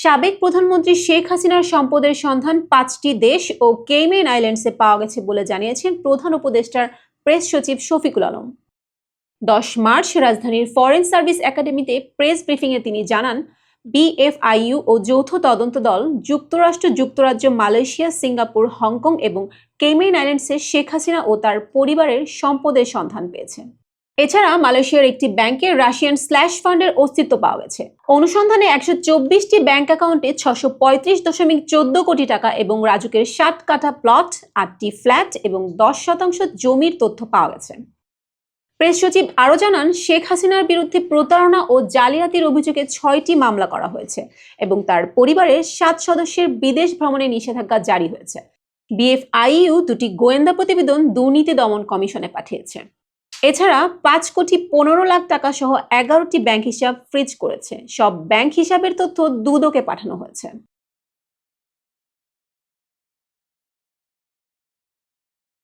সাবেক প্রধানমন্ত্রী শেখ হাসিনার সম্পদের সন্ধান পাঁচটি দেশ ও কেইমেন আইল্যান্ডসে পাওয়া গেছে বলে জানিয়েছেন প্রধান উপদেষ্টার প্রেস সচিব শফিকুল আলম। দশ মার্চ রাজধানীর ফরেন সার্ভিস একাডেমিতে প্রেস ব্রিফিংয়ে তিনি জানান, বিএফআইইউ ও যৌথ তদন্ত দল যুক্তরাষ্ট্র, যুক্তরাজ্য, মালয়েশিয়া, সিঙ্গাপুর, হংকং এবং কেইমেন আইল্যান্ডসে শেখ হাসিনা ও তার পরিবারের সম্পদের সন্ধান পেয়েছে। এছাড়া মালয়েশিয়ার একটি ব্যাংকের রাশিয়ান স্ল্যাশ ফান্ডের অস্তিত্ব পাওয়া গেছে। অনুসন্ধানে একশো চব্বিশটি ব্যাংক অ্যাকাউন্টে ছশো পঁয়ত্রিশ দশমিক চোদ্দ কোটি টাকা এবং রাজুকের সাত কাঠা প্লট, আটটি ফ্ল্যাট এবং দশ শতাংশ জমির তথ্য পাওয়া গেছে। প্রেস সচিব আরও জানান, শেখ হাসিনার বিরুদ্ধে প্রতারণা ও জালিয়াতির অভিযোগে ছয়টি মামলা করা হয়েছে এবং তার পরিবারের সাত সদস্যের বিদেশ ভ্রমণে নিষেধাজ্ঞা জারি হয়েছে। বিএফআইইউ দুটি গোয়েন্দা প্রতিবেদন দুর্নীতি দমন কমিশনে পাঠিয়েছে। এছাড়া পাঁচ কোটি পনেরো লাখ টাকা সহ এগারোটি ব্যাংক হিসাব ফ্রিজ করেছে। সব ব্যাংক হিসাবের তথ্য দুদকে পাঠানো হয়েছে।